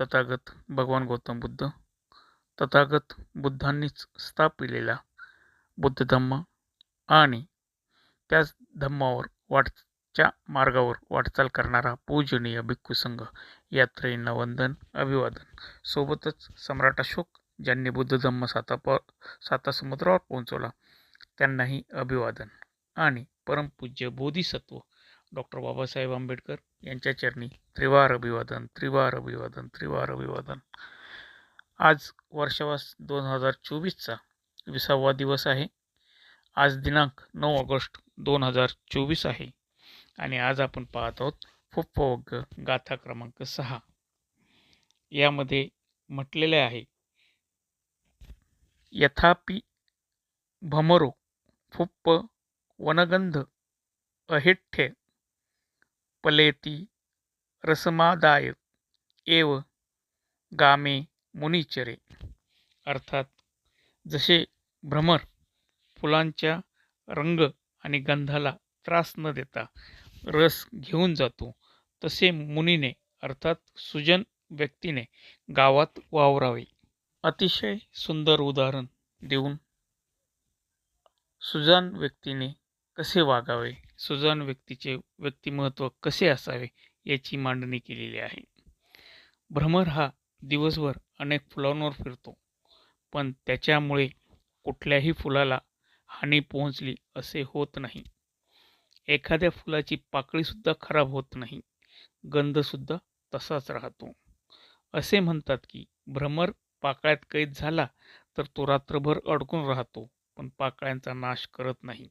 तथागत भगवान गौतम बुद्ध तथागत बुद्धांनीच स्थापिलेला बुद्ध धम्म आणि त्याच धम्मावर वाटच्या मार्गावर वाटचाल करणारा पूजनीय भिक्खू संघ यात्रेंना वंदन अभिवादन. सोबतच सम्राट अशोक ज्यांनी बुद्ध धम्म साताप साता समुद्रावर पोहोचवला त्यांनाही अभिवादन आणि परमपूज्य बोधिसत्व डॉक्टर बाबासाहेब आंबेडकर यांच्या चरणी त्रिवार अभिवादन त्रिवार अभिवादन त्रिवार अभिवादन. आज वर्षावास दोन हजार चोवीसचा विसावा दिवस आहे. आज दिनांक नऊ ऑगस्ट दोन हजार चोवीस आहे. आणि आज आपण पाहत आहोत फुप्पवग्ग गाथा क्रमांक सहा. यामध्ये म्हटलेले आहे यथापि भमरो फुप्प वनगंध अहिठ्य पलेति रसमादायक एव गामे मुनिचरे. अर्थात जसे भ्रमर फुलांच्या रंग आणि गंधाला त्रास न देता रस घेऊन जातो तसे मुनीने अर्थात सुजन व्यक्तीने गावात वावरावे. अतिशय सुंदर उदाहरण देऊन सुजान व्यक्तीने कसे वागावे? सुजान व्यक्तीचे व्यक्तिमत्व कसे असावे याची मांडणी केलेली आहे. भ्रमर हा दिवसभर अनेक फुलांवर फिरतो पण त्याच्यामुळे कुठल्याही फुलाला हानी पोहोचली असे होत नाही. एखाद्या फुलाची पाकळीसुद्धा खराब होत नाही गंधसुद्धा तसाच राहतो. असे म्हणतात की भ्रमर पाकळ्यात कैद झाला तर तो रात्रभर अडकून राहतो पण पाकळ्यांचा नाश करत नाही.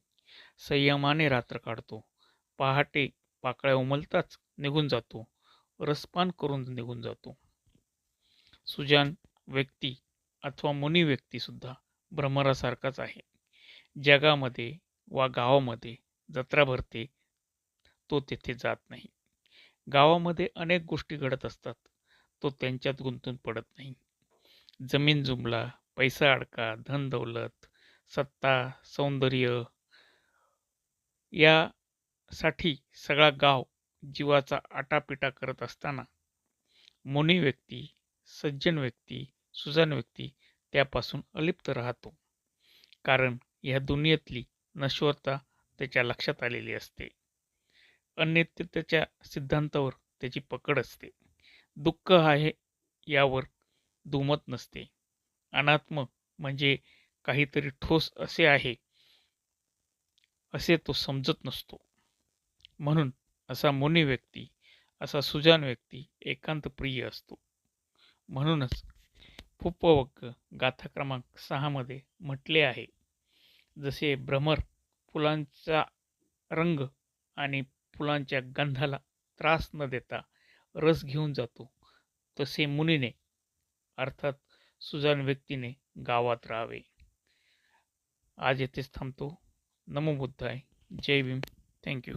संयमाने रात्र काढतो. पहाटे पाकळ्या उमलताच निघून जातो. रसपान करून निघून जातो. सुजान व्यक्ती अथवा मुनी व्यक्तीसुद्धा भ्रमरासारखाच आहे. जगामध्ये वा गावामध्ये जत्रा भरते तो तेथे जात नाही. गावामध्ये अनेक गोष्टी घडत असतात तो त्यांच्यात गुंतून पडत नाही. जमीन जुमला पैसा अडका धन दौलत सत्ता सौंदर्य यासाठी सगळा गाव जीवाचा आटापिटा करत असताना मुनी व्यक्ती सज्जन व्यक्ती सुजान व्यक्ती त्यापासून अलिप्त राहतो. कारण ह्या दुनियेतली नश्वरता त्याच्या लक्षात आलेली असते. अनित्यतेच्या सिद्धांतावर त्याची पकड असते. दुःख आहे यावर दुमत नसते. अनात्म म्हणजे काहीतरी ठोस असे आहे. असे तो समजत नसतो. म्हणून असा मुनी व्यक्ती असा सुजान व्यक्ती एकांत प्रिय असतो. म्हणूनच फुप्पवक्क गाथा क्रमांक सहामध्ये म्हटले आहे. जसे भ्रमर फुलांचा रंग आणि फुलांच्या गंधाला त्रास न देता रस घेऊन जातो तसे मुनीने अर्थात सुजान व्यक्तीने गावात राहावे. आज येथेच थांबतो. नमो बुद्धाय. जय भीम. थँक्यू